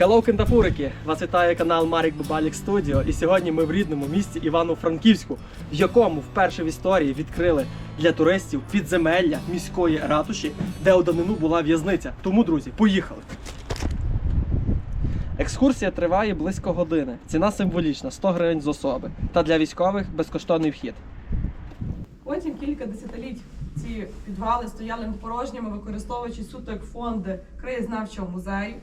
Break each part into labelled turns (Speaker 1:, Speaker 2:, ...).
Speaker 1: Hello, кентафурики! Вас вітає канал Марік Бабалік Студіо. І сьогодні ми в рідному місті Івано-Франківську, в якому вперше в історії відкрили для туристів підземелля міської ратуші, де у давнину була в'язниця. Тому, друзі, поїхали! Екскурсія триває близько години. Ціна символічна 100 гривень з особи. Та для військових безкоштовний вхід.
Speaker 2: Потім кілька десятиліть ці підвали стояли порожніми, використовуючи суто як фонди краєзнавчого музею.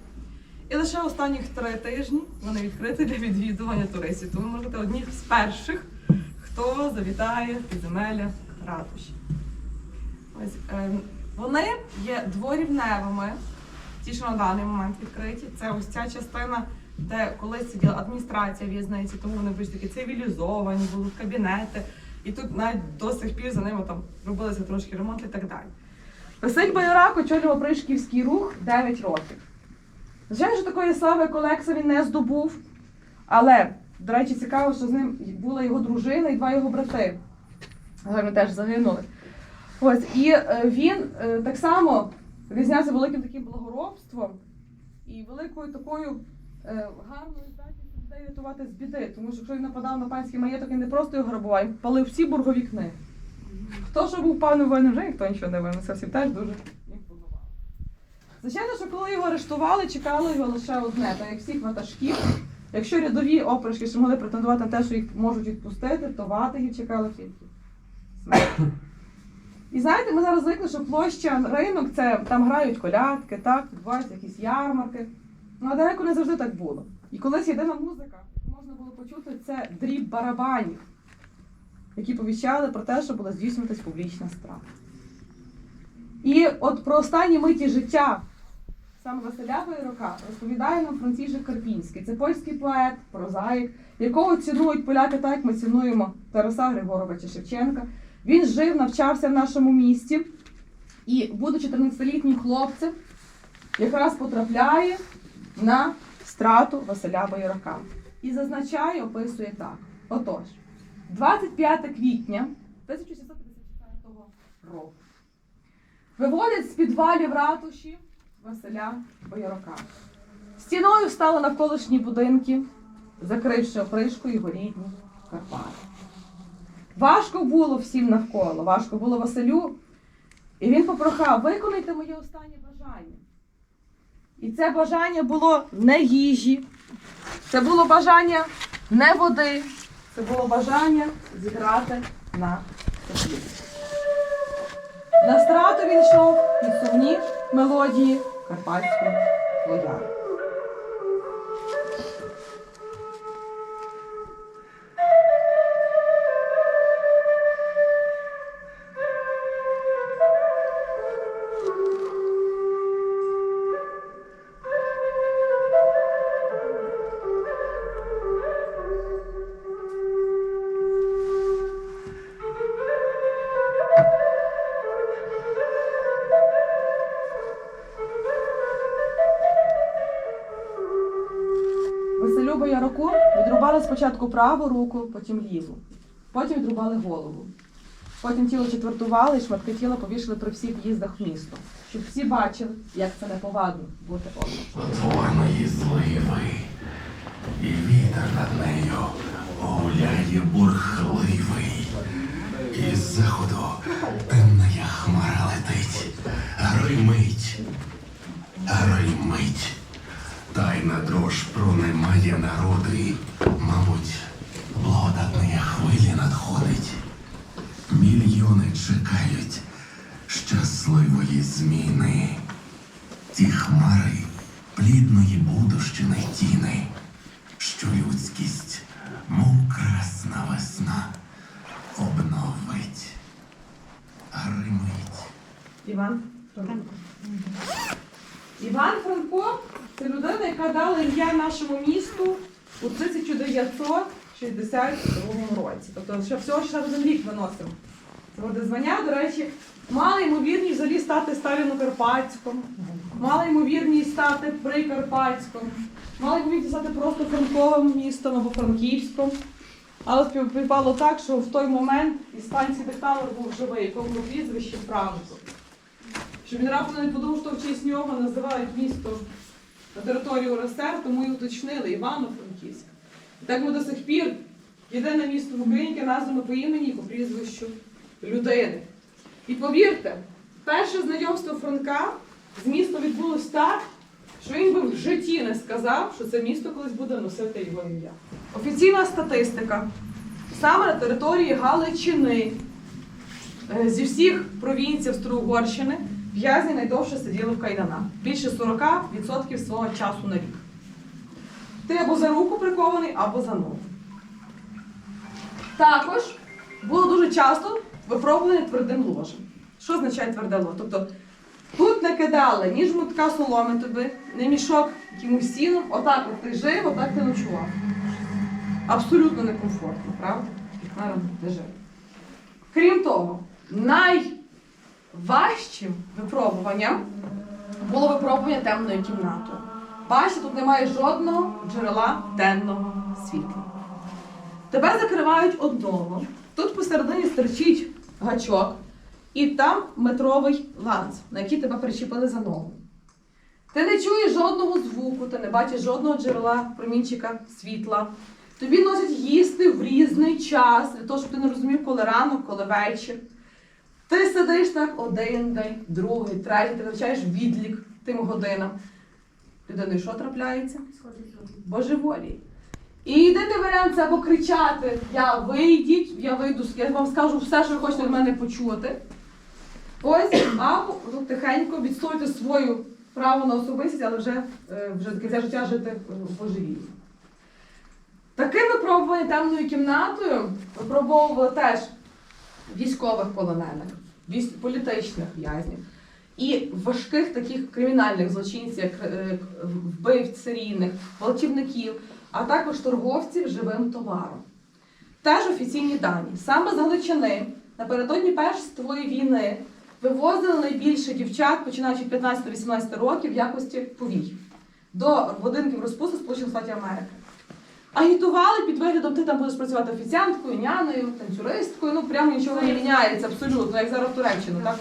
Speaker 2: І лише останніх три тижні вони відкриті для відвідування туристів. Тому можете одні з перших, хто завітає підземелля ратуші. Ось ем, вони є дворівневими, ті, що на даний момент відкриті. Це ось ця частина, де колись сиділа адміністрація в'язниці, тому вони більш такі цивілізовані, були кабінети. І тут навіть до сих пір за ними там робилися трошки ремонт і так далі. Василь Байорак очолював Пришківський рух 9 років. Звичайно, що такої слави Колекса він не здобув, але, до речі, цікаво, що з ним була його дружина і два його брати. Вони теж загинули. Ось, і е, він е, так само відзнявся великим таким благоробством і великою такою е, гарною здатністю людей рятувати з біди. Тому що якщо він нападав на панський маєток, він не просто його грабував, він палив всі боргові книги. Хто що був паном воїном, вже ніхто нічого не винен. Це всім теж дуже. Звичайно, що коли його арештували, чекало його лише одне, так як всіх ватажків. Якщо рядові опришки ще могли претендувати на те, що їх можуть відпустити, то ватагів чекало тільки. І знаєте, ми зараз звикли, що площа ринок це там грають колядки, так, відбуваються якісь ярмарки. Ну, а далеко не завжди так було. І колись єдина музика, яку можна було почути, це дріб барабанів, які повіщали про те, що буде здійснюватись публічна страва. І от про останні миті життя саме Василя Байрока розповідає нам Францішек Карпінський. Це польський поет, прозаїк, якого цінують поляки так, як ми цінуємо Тараса Григоровича Шевченка. Він жив, навчався в нашому місті і, будучи 14-літнім хлопцем, якраз потрапляє на страту Василя Байрака. І зазначає, описує так. Отож, 25 квітня 1654 року виводять з підвалів ратуші Василя Боярока. Стіною стали навколишні будинки, закривши опришку його рідні Карпати. Важко було всім навколо, важко було Василю. І він попрохав, виконайте моє останнє бажання. І це бажання було не їжі, це було бажання не води, це було бажання зіграти на теплі. На страту він йшов під сумні мелодії capaz de olhar. Бояроку відрубали спочатку праву руку, потім ліву. Потім відрубали голову. Потім тіло четвертували і шматки тіла повішали при всіх в'їздах в місто, щоб всі бачили, як це неповадно бути обручем.
Speaker 3: Потворної зливи, і вітер над нею гуляє бурхливий. Із заходу темна хмара летить, гримить, гримить. Дрож пронимає народи, мабуть, благодатної хвилі надходить. Мільйони чекають щасливої зміни. Ті хмари плідної будущини тіни, що людськість, мов красна весна, обновить, гримить.
Speaker 2: Іван. Іван Франко це людина, яка дала ім'я нашому місту у 1962 році. Тобто ще всього ще один рік виносив. Це буде звання, до речі, мали ймовірність взагалі стати Сталіну Карпатському, мали ймовірність стати Прикарпатському, мали ймовірність стати просто Франковим містом або Франківськом. Але співпало так, що в той момент іспанський диктатор був живий, якому прізвище Франко. Щоб він раптом не подумав, що в честь нього називають місто на територію РСР, тому і уточнили Івано-Франківськ. Так ми до сих пір єдине місто в Україні, яке названо по імені і по прізвищу людини. І повірте, перше знайомство Франка з містом відбулось так, що він би в житті не сказав, що це місто колись буде носити його ім'я. Офіційна статистика. Саме на території Галичини е, зі всіх провінцій Австро-Угорщини в'язні найдовше сиділи в кайданах. Більше 40% свого часу на рік. Ти або за руку прикований, або за ногу. Також було дуже часто випробування твердим ложем. Що означає тверде ложе? Тобто тут не кидали ні жмутка соломи тобі, ні мішок якимось сіном. Отак от ти жив, отак ти ночував. Абсолютно некомфортно, правда? Не жив. Крім того, найважчим випробуванням було випробування темною кімнатою. Бачите, тут немає жодного джерела денного світла. Тебе закривають одного. Тут посередині стерчить гачок, і там метровий ланц, на який тебе причепили за ногу. Ти не чуєш жодного звуку, ти не бачиш жодного джерела промінчика світла. Тобі носять їсти в різний час, для того, щоб ти не розумів, коли ранок, коли вечір. Ти сидиш так один день, другий, третій, ти вивчаєш відлік тим годинам. Людиною що трапляється? Божеволі. І єдиний варіант це або кричати Я вийдіть, я вийду, я вам скажу все, що ви хочете від мене почути. Ось, або ну, тихенько відстоювати свою право на особистість, але вже, е, вже кінця життя жити в божевіллі. Таким випробуванням темною кімнатою випробовували теж військових полонених, військ- політичних в'язнів і важких таких кримінальних злочинців, як е, вбивць серійних, гвалтівників, а також торговців живим товаром. Теж офіційні дані. Саме з Галичини напередодні Першої війни вивозили найбільше дівчат, починаючи від 15-18 років, в якості повій до будинків розпуску Сполучених Штатів Америки. Агітували під виглядом, ти там будеш працювати офіціанткою, няною, танцюристкою, ну прямо нічого не міняється абсолютно, як зараз в Туреччину, так?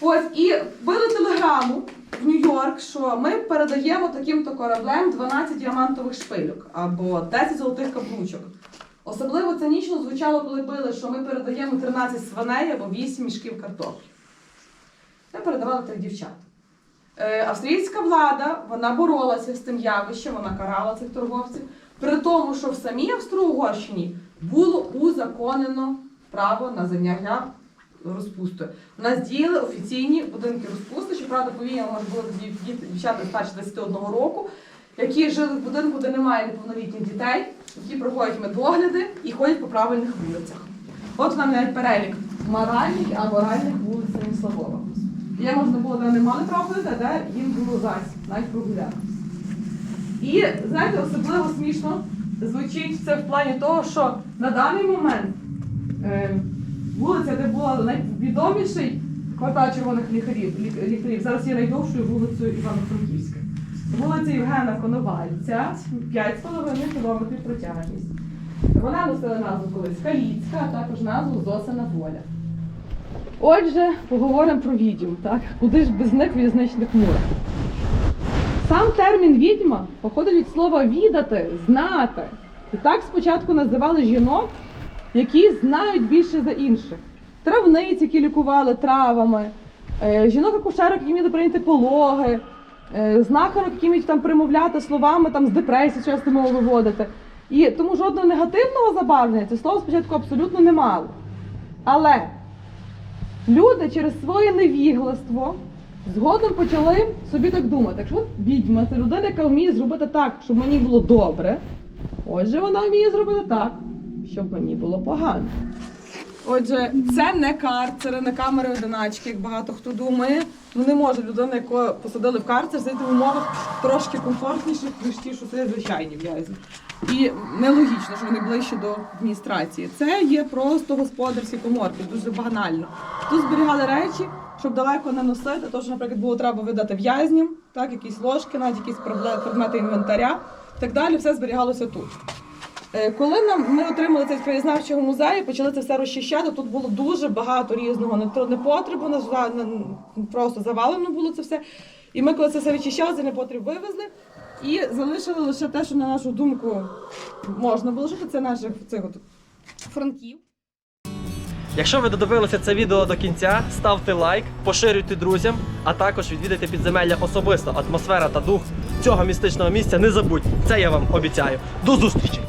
Speaker 2: Ось і били телеграму в Нью-Йорк, що ми передаємо таким-то кораблем 12 діамантових шпильок або 10 золотих каблучок. Особливо цинічно звучало, коли били, що ми передаємо 13 свиней або 8 мішків картоплі. Ми передавали тих дівчат. Е, австрійська влада вона боролася з тим явищем, вона карала цих торговців, при тому, що в самій Австро-Угорщині було узаконено право на заняття розпустою. У нас діяли офіційні будинки розпусти, щоправда, повільно може були діти- дівчата старше 21 року, які жили в будинку, де немає неповнолітніх дітей, які проходять медогляди і ходять по правильних вулицях. От нам навіть перелік моральних а моральних вулиць Станіславова. Є можна було, де не мали права а де їм було зась, навіть прогулятися. І знаєте, особливо смішно звучить це в плані того, що на даний момент е, вулиця, де була найвідоміший квартал червоних ліхарів, лі- ліхарів, зараз є найдовшою вулицею Івано-Франківська. Вулиця Євгена Коновальця, 5,5 кілометрів протяжність. Вона носила назву колись Каліцька, а також назву Зосина Воля. Отже, поговоримо про відьм, так? Куди ж без них в'язничних мурах? Сам термін відьма походить від слова відати, знати. І так спочатку називали жінок, які знають більше за інших. Травниці, які лікували травами, е, жінок акушерок, які вміли прийняти пологи, е, знахарок, які вміють там примовляти словами там, з депресії, часто мову виводити. І тому жодного негативного забарвлення це слово спочатку абсолютно не мало. Але люди через своє невігластво згодом почали собі так думати. Якщо от відьма це людина, яка вміє зробити так, щоб мені було добре, отже, вона вміє зробити так, щоб мені було погано. Отже, це не карцери, не камери одиначки, як багато хто думає. Ну не може людина, яку посадили в карцер, сидіти в умовах трошки комфортніших, ніж ті, що сидять звичайні в'язні. І нелогічно, що вони ближче до адміністрації. Це є просто господарські коморки, дуже банально. Тут зберігали речі, щоб далеко не носити. Тож, наприклад, було треба видати в'язням, так, якісь ложки, навіть якісь предмети інвентаря і так далі. Все зберігалося тут. Е, Коли нам ми отримали цей краєзнавчого музею, почали це все розчищати. Тут було дуже багато різного непотребу, просто завалено було це все. І ми, коли це все відчищали, цей непотріб вивезли і залишили лише те, що на нашу думку можна було жити. Це наших цих от франків.
Speaker 1: Якщо ви додивилися це відео до кінця, ставте лайк, поширюйте друзям, а також відвідайте підземелля особисто. Атмосфера та дух цього містичного місця не забудьте. Це я вам обіцяю. До зустрічі!